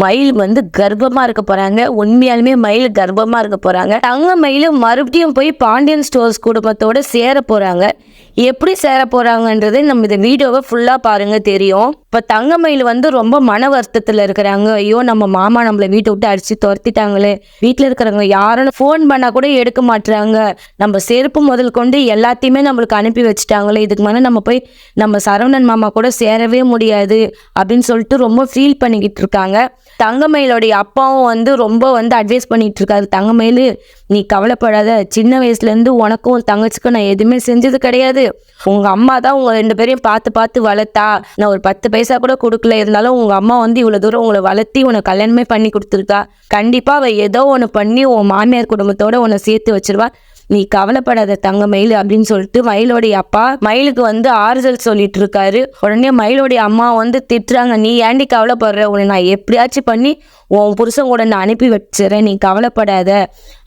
மயில் வந்து கர்ப்பமா இருக்க போறாங்க. உண்மையாலுமே மயில் கர்ப்பமா இருக்க போறாங்க. தங்க மயில் மறுபடியும் போய் பாண்டியன் ஸ்டோர்ஸ் குடும்பத்தோட சேர போறாங்க. எப்படி சேர போறாங்கன்றது நம்ம இந்த வீடியோவை ஃபுல்லா பாருங்க தெரியும். இப்போ தங்கமயில் வந்து ரொம்ப மன வருத்தத்தில் இருக்கிறாங்க. ஐயோ நம்ம மாமா நம்மளை வீட்டை விட்டு அடித்து துரத்திட்டாங்களே. வீட்டில் இருக்கிறவங்க யாரும் ஃபோன் பண்ணால் கூட எடுக்க மாட்டுறாங்க நம்ம செருப்பு முதல் கொண்டு எல்லாத்தையுமே நம்மளுக்கு அனுப்பி வச்சுட்டாங்களே. இதுக்கு மேலே நம்ம போய் நம்ம சரவணன் மாமா கூட சேரவே முடியாது அப்படின்னு சொல்லிட்டு ரொம்ப ஃபீல் பண்ணிக்கிட்டு இருக்காங்க. தங்கமயிலோடைய அப்பாவும் வந்து ரொம்ப வந்து அட்வைஸ் பண்ணிகிட்டு இருக்காரு. தங்கமயில் நீ கவலைப்படாத. சின்ன வயசுலேருந்து உனக்கும் தங்கச்சிக்கும் நான் எதுவுமே செஞ்சது கிடையாது. உங்கள் அம்மா தான் உங்கள் ரெண்டு பேரையும் பார்த்து பார்த்து வளர்த்தா. நான் ஒரு பத்து பைசா கூட கொடுக்கல. இருந்தாலும் உங்கள் அம்மா வந்து இவ்வளோ தூரம் உங்களை வளர்த்தி உனக்கு கல்யாணமே பண்ணி கொடுத்துருக்கா. கண்டிப்பாக அவள் ஏதோ ஒன்று பண்ணி உன் மாமியார் குடும்பத்தோட உன்னை சேர்த்து வச்சிருவா. நீ கவலைப்படாத தங்க மயில் அப்படின்னு சொல்லிட்டு மயிலோடைய அப்பா மயிலுக்கு வந்து ஆறுதல் சொல்லிட்டு இருக்காரு. உடனே மயிலோடைய அம்மா வந்து திட்டுறாங்க நீ ஏண்டி கவலைப்படுற? உன்னை நான் எப்படியாச்சும் பண்ணி உன் புருஷன் கூட நான் அனுப்பி வச்சிடறேன் நீ கவலைப்படாத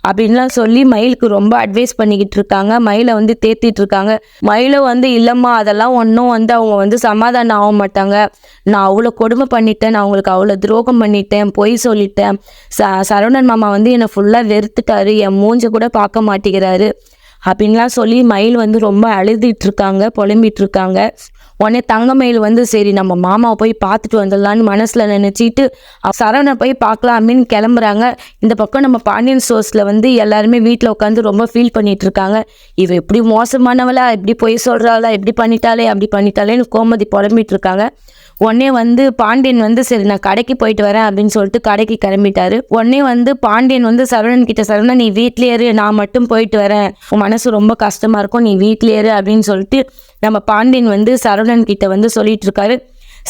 அப்படின்லாம் சொல்லி மயிலுக்கு ரொம்ப அட்வைஸ் பண்ணிக்கிட்டு இருக்காங்க. மயிலை வந்து தேத்திட்டு இருக்காங்க. மயிலும் வந்து இல்லைம்மா அதெல்லாம் ஒன்றும் வந்து அவங்க வந்து சமாதானம் ஆக மாட்டாங்க. நான் அவ்வளோ கொடுமை பண்ணிட்டேன் நான் அவங்களுக்கு அவ்வளோ துரோகம் பண்ணிட்டேன் பொய் சொல்லிட்டேன். ச சரவணன் மாமா வந்து என்னை ஃபுல்லாக வெறுத்துட்டாரு. என் மூஞ்ச கூட பார்க்க மாட்டேங்கிறாரு. அப்படின்லாம் சொல்லி மயில் வந்து ரொம்ப அழுதுட்டு இருக்காங்க புலம்பிட்டு இருக்காங்க. உடனே தங்கமயில் வந்து சரி நம்ம மாமாவை போய் பார்த்துட்டு வந்துடலான்னு மனசில் நினச்சிட்டு சரவணை போய் பார்க்கலாம் அப்படின்னு கிளம்புறாங்க. இந்த பக்கம் நம்ம பாண்டியன் ஸ்டோர்ஸில் வந்து எல்லாருமே வீட்டில் உட்காந்து ரொம்ப ஃபீல் பண்ணிட்டு இருக்காங்க இவ எப்படி மோசமானவளா? இப்படி பொய் சொல்கிறாளா எப்படி பண்ணிட்டாலே அப்படி பண்ணிட்டாலேன்னு கோமதி புலம்பிட்டு இருக்காங்க உடனே வந்து பாண்டியன் வந்து சரி நான் கடைக்கு போயிட்டு வரேன் அப்படின்னு சொல்லிட்டு கடைக்கு கிளம்பிட்டாரு. உடனே வந்து பாண்டியன் வந்து சரவணன் கிட்ட சரவணன் நீ வீட்லயே இரு நான் மட்டும் போயிட்டு வரேன். உன் மனசு ரொம்ப கஷ்டமாக இருக்கும் நீ வீட்டிலே இரு அப்படின்னு சொல்லிட்டு நம்ம பாண்டியன் வந்து சரவணன் கிட்ட வந்து சொல்லிட்டு இருக்காரு.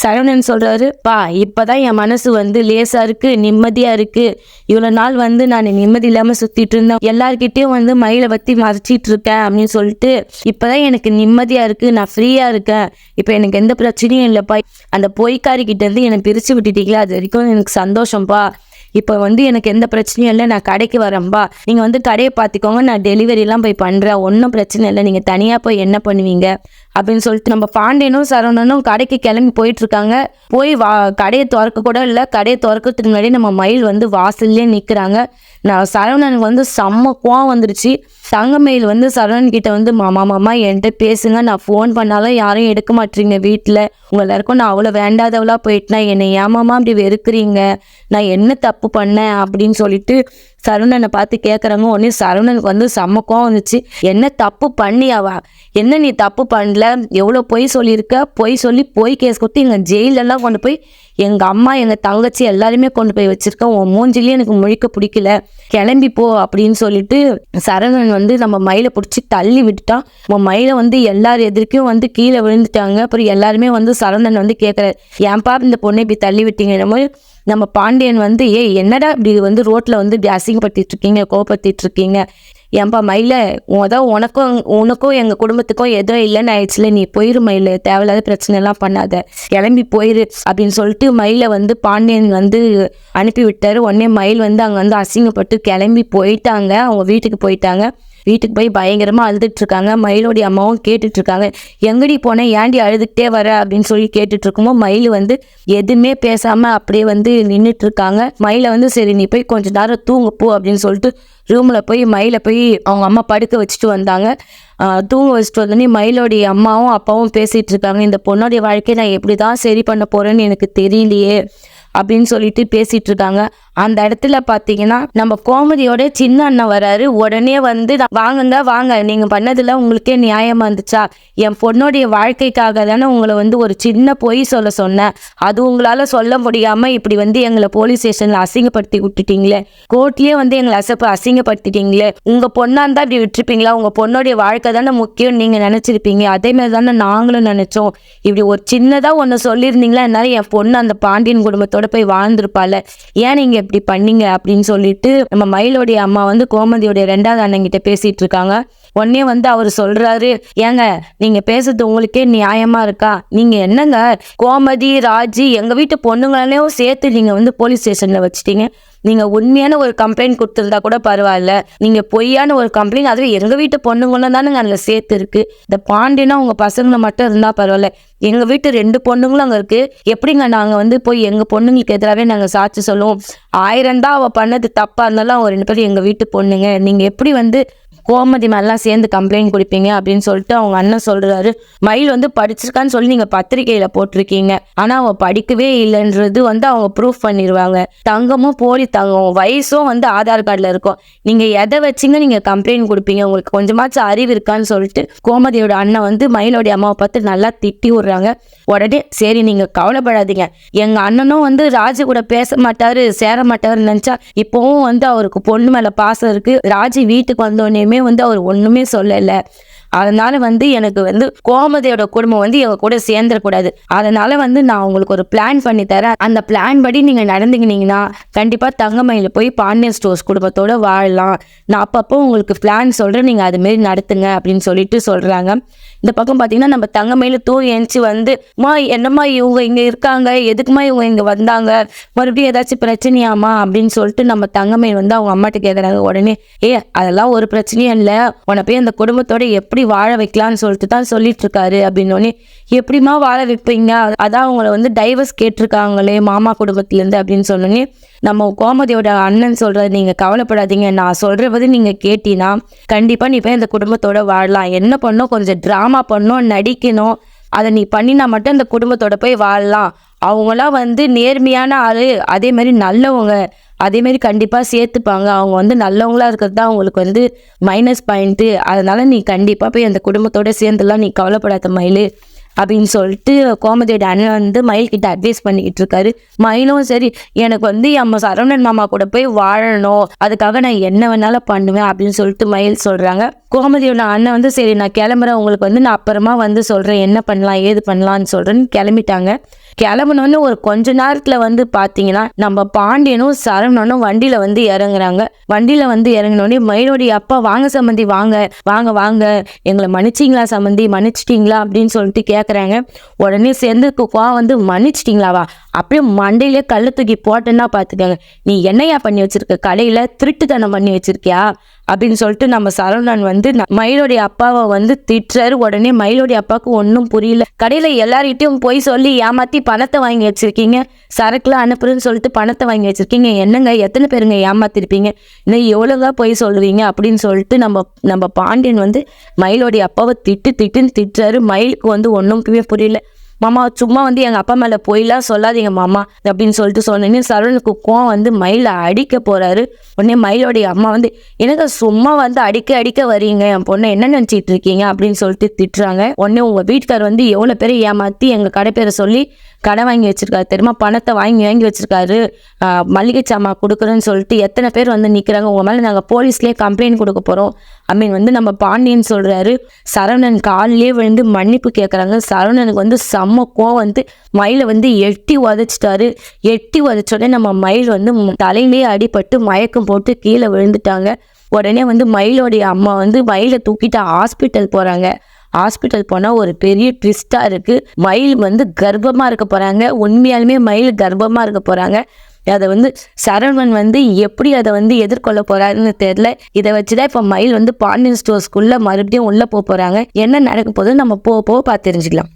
சரவணன் சொல்கிறாரு பா இப்பதான் என் மனசு வந்து லேசாக இருக்குது நிம்மதியாக இருக்குது இவ்வளோ நாள் வந்து நான் நிம்மதி இல்லாமல் சுற்றிட்டு இருந்தேன். எல்லாருக்கிட்டேயும் வந்து மயிலை பற்றி மறைச்சிட்டு இருக்கேன் அப்படின்னு சொல்லிட்டு இப்போ தான் எனக்கு நிம்மதியாக இருக்குது நான் ஃப்ரீயாக இருக்கேன். இப்போ எனக்கு எந்த பிரச்சனையும் இல்லைப்பா. அந்த பொய்க்காரி என்னை பிரித்து விட்டுட்டீங்களா? அது வரைக்கும் எனக்கு சந்தோஷம்ப்பா இப்போ வந்து எனக்கு எந்த பிரச்சனையும் இல்லை. நான் கடைக்கு வரேன்பா. நீங்கள் வந்து கடையை பார்த்துக்கோங்க. நான் டெலிவரிலாம் போய் பண்ணுறேன் ஒன்றும் பிரச்சனை இல்லை. நீங்கள் தனியாக போய் என்ன பண்ணுவீங்க? அப்படின்னு சொல்லிட்டு நம்ம பாண்டியனும் சரவணனும் கடைக்கு கிளம்பி போயிட்டுருக்காங்க. போய் வா கடையை திறக்க கூட இல்லை. கடையை திறக்கிறதுக்கு முன்னாடி நம்ம மயில் வந்து வாசல்லே நிற்கிறாங்க நான் சரவணனுக்கு வந்து செம்ம கோவம் வந்துருச்சு. தங்கமயில் வந்து சரவணன் கிட்ட வந்து மாமா மாமா என்கிட்ட பேசுங்க. நான் ஃபோன் பண்ணாலும் யாரும் எடுக்க மாட்டீங்க வீட்டில் உங்க எல்லாருக்கும் நான் அவ்வளோ வேண்டாதவளா போயிட்டுனா. என்னை ஏமாமா அப்படி வெறுக்கிறீங்க? நான் என்ன தப்பு பண்ணேன்? அப்படின்னு சொல்லிட்டு சரவணனை பார்த்து கேட்குறாங்க உடனே சரவணனுக்கு வந்து சமக்கம் வந்துச்சு. என்ன தப்பு பண்ணியாவா? என்ன நீ தப்பு பண்ணல? எவ்வளோ பொய் சொல்லியிருக்க? பொய் சொல்லி பொய் கேஸ் கொடுத்து எங்கள் ஜெயிலெல்லாம் கொண்டு போய் எங்கள் அம்மா எங்கள் தங்கச்சி எல்லாருமே கொண்டு போய் வச்சிருக்கேன். உன் மூஞ்சிலேயே எனக்கு முழிக்க பிடிக்கல. கிளம்பி போ அப்படின்னு சொல்லிட்டு சரவணன் வந்து நம்ம மயிலை பிடிச்சி தள்ளி விட்டுட்டான். உன் மயிலை வந்து எல்லார் எதிர்க்கும் வந்து கீழே விழுந்துட்டாங்க. அப்புறம் எல்லாருமே வந்து சரவணன் வந்து கேட்குறாரு ஏன்பா இந்த பொண்ணை இப்படி தள்ளி விட்டீங்கன்னு நம்ம நம்ம பாண்டியன் வந்து ஏய் என்னடா இப்படி வந்து ரோட்டில் வந்து இப்படி அசிங்கப்படுத்திட்டு இருக்கீங்க கோபப்படுத்திட்டு இருக்கீங்க? ஏன்பா மயில முத உனக்கும் உனக்கும் எங்கள் குடும்பத்துக்கும் எதுவும் இல்லைன்னு ஆயிடுச்சுல நீ போயிரு மயில் தேவையில்லாத பிரச்சனைலாம் பண்ணாத. கிளம்பி போயிரு அப்படின்னு சொல்லிட்டு மயிலை வந்து பாண்டியன் வந்து அனுப்பி விட்டார் உடனே மயில் வந்து அங்கே வந்து அசிங்கப்பட்டு கிளம்பி போயிட்டாங்க. அவங்க வீட்டுக்கு போயிட்டாங்க. வீட்டுக்கு போய் பயங்கரமாக அழுதுட்ருக்காங்க மயிலோடைய அம்மாவும் கேட்டுட்ருக்காங்க எங்கடி போனேன் ஏண்டி அழுதுகிட்டே வர? அப்படின்னு சொல்லி கேட்டுட்டு மயில் வந்து எதுவுமே பேசாமல் அப்படியே வந்து நின்றுட்டுருக்காங்க மயிலை வந்து சரி நீ போய் கொஞ்சம் நேரம் தூங்கு போ அப்படின்னு சொல்லிட்டு ரூமில் போய் மயிலை போய் அவங்க அம்மா படுக்க வச்சுட்டு வந்தாங்க. தூங்க வச்சுட்டு வந்தோடனே மயிலோடைய அம்மாவும் அப்பாவும் பேசிகிட்டு இருக்காங்க இந்த பொண்ணோடைய வாழ்க்கையை நான் எப்படி தான் சரி பண்ண போகிறேன்னு எனக்கு தெரியலையே அப்படின்னு சொல்லிட்டு பேசிகிட்டு இருக்காங்க அந்த இடத்துல பார்த்தீங்கன்னா நம்ம கோமதியோட சின்ன அண்ணன் வராரு. உடனே வந்து நான் வாங்குங்க வாங்க. நீங்கள் பண்ணதில் உங்களுக்கே நியாயமா இருந்துச்சா என் பொண்ணுடைய வாழ்க்கைக்காக தானே உங்களை வந்து ஒரு சின்ன பொய் சொல்ல சொன்னேன். அது உங்களால் சொல்ல முடியாமல் இப்படி வந்து எங்களை போலீஸ் ஸ்டேஷனில் அசிங்கப்படுத்தி விட்டுட்டீங்களே. கோர்ட்லேயே வந்து எங்களை அசப்பு அசிங்கப்படுத்திட்டீங்களே. உங்கள் பொண்ணாக இருந்தால் இப்படி விட்டுருப்பீங்களா? உங்கள் பொண்ணுடைய வாழ்க்கை தானே முக்கியம் நீங்கள் நினச்சிருப்பீங்க. அதே மாதிரி தானே நாங்களும் நினச்சோம். இப்படி ஒரு சின்னதாக ஒன்று சொல்லியிருந்தீங்களா? என்னால் என் பொண்ணு அந்த பாண்டியன் குடும்பத்தோட போய் வாழ்ந்திருப்பாள். ஏன் நீங்கள் இப்படி பண்ணீங்க அப்படின்னு சொல்லிட்டு நம்ம மயிலோடைய அம்மா வந்து கோமதியோடைய ரெண்டாவது அண்ணன் கிட்ட பேசிட்டு இருக்காங்க. உடனே வந்து அவர் சொல்றாரு ஏங்க நீங்க பேசுறது உங்களுக்கே நியாயமா இருக்கா? நீங்க என்னங்க கோமதி ராஜி எங்க வீட்டு பொண்ணுங்களையும் சேர்த்து நீங்க வந்து போலீஸ் ஸ்டேஷன்ல வச்சிட்டீங்க. நீங்கள் உண்மையான ஒரு கம்ப்ளைண்ட் கொடுத்துருந்தா கூட பரவாயில்ல. நீங்கள் பொய்யான ஒரு கம்ப்ளைண்ட் அதுவே எங்கள் வீட்டு பொண்ணுங்களும் தானுங்க அதில் சேர்த்து இருக்கு இந்த பாண்டியனா உங்கள் பசங்களை மட்டும் இருந்தால் பரவாயில்ல. எங்கள் வீட்டு ரெண்டு பொண்ணுங்களும் அங்கே இருக்குது எப்படிங்க நாங்கள் வந்து போய் எங்கள் பொண்ணுங்களுக்கு எதிராகவே நாங்கள் சாட்சி சொல்லுவோம்? ஆயிரம் தான் அவள் பண்ணது தப்பாக இருந்தாலும் அவங்க ரெண்டு பேரும் எங்கள் வீட்டு பொண்ணுங்க. நீங்கள் எப்படி வந்து கோமதி மேலாம் சேர்ந்து கம்ப்ளைண்ட் கொடுப்பீங்க அப்படின்னு சொல்லிட்டு அவங்க அண்ணன் சொல்றாரு. மயில் வந்து படிச்சிருக்கான்னு சொல்லி நீங்க பத்திரிகையில போட்டிருக்கீங்க. ஆனா அவன் படிக்கவே இல்லைன்றது வந்து அவங்க ப்ரூஃப் பண்ணிடுவாங்க தங்கமும் போலி தங்கம். வயசும் வந்து ஆதார் கார்டில் இருக்கும். நீங்க எதை வச்சுங்க நீங்க கம்ப்ளைண்ட் கொடுப்பீங்க. உங்களுக்கு கொஞ்சமாச்சும் அறிவு இருக்கான்னு சொல்லிட்டு கோமதியோட அண்ணன் வந்து மயிலோடைய அம்மாவை பார்த்து நல்லா திட்டி விடுறாங்க. உடனே சரி நீங்க கவலைப்படாதீங்க. எங்க அண்ணனும் வந்து ராஜு கூட பேச மாட்டாரு சேர மாட்டாருன்னு நினைச்சா இப்போவும் வந்து அவருக்கு பொண்ணு மேல பாசம் இருக்கு. ராஜி வீட்டுக்கு வந்தோடனேயுமே வந்து அவர் ஒன்றுமே சொல்லலை. அதனால வந்து எனக்கு வந்து கோமதியோட குடும்பம் வந்து எங்க கூட சேர்ந்துடக்கூடாது அதனால வந்து நான் உங்களுக்கு ஒரு பிளான் பண்ணி தரேன். அந்த பிளான் படி நீங்க நடந்துக்கினீங்கன்னா கண்டிப்பா தங்கமயில போய் பாண்டியன் ஸ்டோர்ஸ் குடும்பத்தோட வாழலாம். நான் அப்பப்போ உங்களுக்கு பிளான் சொல்றேன். நீங்க அது மாரி நடத்துங்க அப்படின்னு சொல்லிட்டு சொல்றாங்க. இந்த பக்கம் பார்த்தீங்கன்னா நம்ம தங்கமயில தூங்கி எழுந்துச்சு வந்து மா என்னம்மா இவங்க இங்க இருக்காங்க? எதுக்குமா இவங்க இங்க வந்தாங்க? மறுபடியும் ஏதாச்சும் பிரச்சனையாமா அப்படின்னு சொல்லிட்டு நம்ம தங்கமயில் வந்து அவங்க அம்மாட்ட கேட்குறாங்க உடனே ஏ அதெல்லாம் ஒரு பிரச்சனையும் இல்லை. உன போய் அந்த குடும்பத்தோட எப்படி வாழ வைக்கலாம்னு சொல்லிட்டு தான் சொல்லிட்டு இருக்காரு அப்படின்னோடனே எப்படிம்மா வாழ வைப்பீங்க? அதான் அவங்கள வந்து டைவர்ஸ் கேட்டிருக்காங்களே மாமா குடும்பத்துலேருந்து அப்படின்னு சொன்னோன்னே நம்ம கோமதியோட அண்ணன் சொல்றாரு நீங்க கவலைப்படாதீங்க. நான் சொல்றது நீங்க கேட்டினா கண்டிப்பா நீ போய் அந்த குடும்பத்தோட வாழலாம். என்ன பண்ணும்? கொஞ்சம் ட்ராமா பண்ணும் நடிக்கணும். அதை நீ பண்ணினா மட்டும் அந்த குடும்பத்தோட போய் வாழலாம். அவங்களாம் வந்து நேர்மையான ஆளு. அதே மாதிரி நல்லவங்க. அதேமாரி கண்டிப்பாக சேர்த்துப்பாங்க. அவங்க வந்து நல்லவங்களா இருக்கிறது தான் அவங்களுக்கு வந்து மைனஸ் பாயிண்ட்டு அதனால் நீ கண்டிப்பாக போய் அந்த குடும்பத்தோடு சேர்ந்துலாம் நீ கவலைப்படாத மயிலு. அப்படின்னு சொல்லிட்டு கோமதியோட அண்ணன் வந்து மயில் கிட்ட அட்வைஸ் பண்ணிக்கிட்டு இருக்காரு. மயிலும் சரி எனக்கு வந்து நம்ம சரவணன் மாமா கூட போய் வாழணும். அதுக்காக நான் என்ன வேணாலும் பண்ணுவேன் அப்படின்னு சொல்லிட்டு மயில் சொல்றாங்க. கோமதியோட அண்ணன் வந்து சரி நான் கிளம்புறேன். உங்களுக்கு வந்து நான் அப்புறமா வந்து சொல்றேன். என்ன பண்ணலாம் ஏது பண்ணலாம்னு சொல்றேன்னு கிளம்பிட்டாங்க. கிளம்புனோன்னு ஒரு கொஞ்ச நேரத்துல வந்து பாத்தீங்கன்னா நம்ம பாண்டியனும் சரவணனும் வண்டியில வந்து இறங்குறாங்க. வண்டியில வந்து இறங்கினோடனே மயிலோடைய அப்பா வாங்க சம்மந்தி வாங்க. வாங்க வாங்க. எங்களை மன்னிச்சிங்களா சம்மந்தி மன்னிச்சிட்டீங்களா? அப்படின்னு சொல்லிட்டு கேட்குறாங்க உடனே சேர்ந்து குவா வந்து மன்னிச்சிட்டிங்களாவா? அப்படியே மண்டையிலே கல் தூக்கி போட்டேன்னா பார்த்துக்கோங்க நீ என்னையா பண்ணி வச்சுருக்க? கடையில் திருட்டுத்தனம் பண்ணி வச்சுருக்கியா? அப்படின்னு சொல்லிட்டு நம்ம சரவணன் வந்து மயிலோடைய அப்பாவை வந்து திட்டுறாரு. உடனே மயிலோடைய அப்பாவுக்கு ஒன்றும் புரியல. கடையில் எல்லார்கிட்டையும் போய் சொல்லி ஏமாத்தி பணத்தை வாங்கி வச்சிருக்கீங்க. சரக்குலாம் அனுப்புறேன்னு சொல்லிட்டு பணத்தை வாங்கி வச்சிருக்கீங்க. என்னங்க எத்தனை பேருங்க ஏமாத்திருப்பீங்க? இன்னும் எவ்வளோங்க போய் சொல்லுவீங்க? அப்படின்னு சொல்லிட்டு நம்ம நம்ம பாண்டியன் வந்து மயிலோடைய அப்பாவை திட்டு திட்டுன்னு திட்டுறாரு. மயிலுக்கு வந்து ஒன்றும் புரியல. மாமா சும்மா வந்து எங்கள் அப்பா மேலே போயிலாம் சொல்லாதீங்க மாமா அப்படின்னு சொல்லிட்டு சொன்னேன்னு சரவணுக்கு கோவம் வந்து மயிலை அடிக்க போகிறாரு உடனே மயிலோடைய அம்மா வந்து எனக்கு சும்மா வந்து அடிக்க அடிக்க வரீங்க? என் பொண்ணை என்ன நினச்சிட்டு இருக்கீங்க? அப்படின்னு சொல்லிட்டு திட்டுறாங்க. உடனே உங்கள் வீட்டுக்கார் வந்து எவ்வளோ பேரை ஏமாற்றி எங்கள் கடை பேரை சொல்லி கடன் வாங்கி வச்சுருக்காரு. தெரியுமா? பணத்தை வாங்கி வாங்கி வச்சுருக்காரு. மளிகை சாமான் கொடுக்குறேன்னு சொல்லிட்டு எத்தனை பேர் வந்து நிற்கிறாங்க உங்கள் மேலே நாங்கள் போலீஸ்லேயே கம்ப்ளைண்ட் கொடுக்க போகிறோம் ஐ மீன் வந்து நம்ம பாண்டியன் சொல்கிறாரு சரவணன் காலிலே விழுந்து மன்னிப்பு கேட்குறாங்க சரவணனுக்கு வந்து செம்ம கோவம் வந்து மயிலை வந்து எட்டி உதச்சிட்டாரு. எட்டி உதச்சோடனே நம்ம மயில் வந்து தலையிலேயே அடிபட்டு மயக்கம் போட்டு கீழே விழுந்துட்டாங்க. உடனே வந்து மயிலோடைய அம்மா வந்து மயிலை தூக்கிட்டு ஹாஸ்பிட்டல் போகிறாங்க ஹாஸ்பிட்டல் போனால் ஒரு பெரிய ட்விஸ்ட்டாக இருக்குது மயில் வந்து கர்ப்பமாக இருக்க போகிறாங்க உண்மையாலுமே மயில் கர்ப்பமாக இருக்க போகிறாங்க அதை வந்து சரவணன் வந்து எப்படி அதை வந்து எதிர்கொள்ள போறாருன்னு தெரியல. இதை வச்சுதான் இப்போ மயில் வந்து பாண்டியன் ஸ்டோர்ஸ்குள்ள மறுபடியும் உள்ளே போக போகிறாங்க என்ன நடக்க போகுது நம்ம போக போக பார்த்து தெரிஞ்சுக்கலாம்.